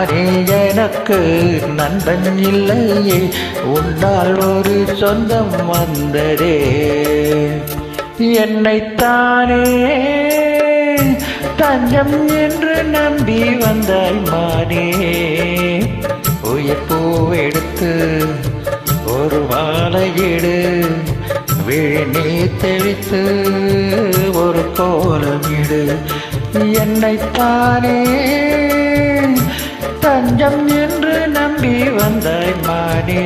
யாரே எனக்கு நண்பன் இல்லையே? உன்னால் ஒரு சொந்தம் வந்ததே. என்னைத்தானே தஞ்சம் என்று நம்பி வந்தாய் மானே. உயிர் பூவெடுத்து ஒரு வாழையிடு விழி தெளித்து ஒரு கோலமிடு என்னைத்தானே தஞ்சம் என்று நம்பி வந்தாய் மானே.